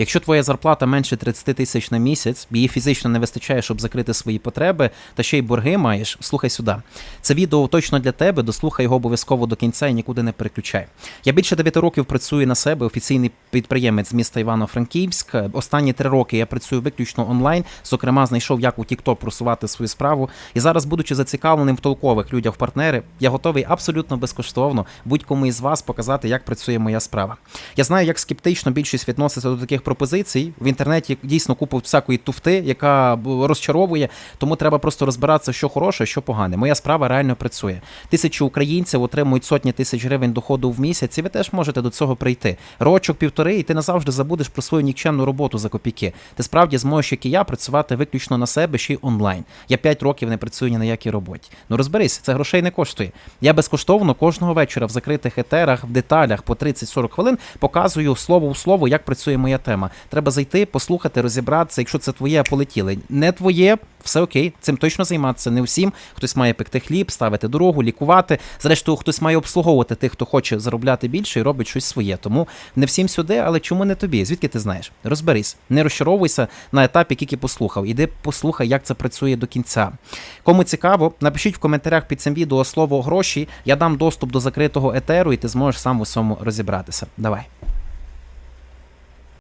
Якщо твоя зарплата менше 30 тисяч на місяць, її фізично не вистачає, щоб закрити свої потреби, та ще й борги маєш, слухай сюди. Це відео точно для тебе, дослухай його обов'язково до кінця і нікуди не переключай. Я більше 9 років працюю на себе, офіційний підприємець з міста Івано-Франківськ. Останні три роки я працюю виключно онлайн. Зокрема, знайшов, як у TikTok просувати свою справу. І зараз, будучи зацікавленим в толкових людях партнери, я готовий абсолютно безкоштовно будь-кому із вас показати, як працює моя справа. Я знаю, як скептично більшість відноситься до таких пропозицій. В інтернеті дійсно купу всякої туфти, яка розчаровує, тому треба просто розбиратися, що хороше, що погане. Моя справа реально працює. Тисячі українців отримують сотні тисяч гривень доходу в місяць, і ви теж можете до цього прийти. Рочок півтори, і ти назавжди забудеш про свою нікчемну роботу за копійки. Ти справді зможеш, як і я, працювати виключно на себе ще й онлайн. Я 5 років не працюю ні на якій роботі. Ну розберись, це грошей не коштує. Я безкоштовно кожного вечора в закритих етерах, в деталях по 30-40 хвилин показую слово в слово, як працює моя тема. Треба зайти, послухати, розібратися. Якщо це твоє, полетіли. Не твоє. Все окей, цим точно займатися не всім. Хтось має пекти хліб, ставити дорогу, лікувати. Зрештою, хтось має обслуговувати тих, хто хоче заробляти більше і робить щось своє. Тому не всім сюди, але чому не тобі? Звідки ти знаєш? Розберись, не розчаровуйся на етапі, який послухав. Іди послухай, як це працює до кінця. Кому цікаво, напишіть в коментарях під цим відео слово гроші. Я дам доступ до закритого етеру, і ти зможеш сам у всьому розібратися. Давай.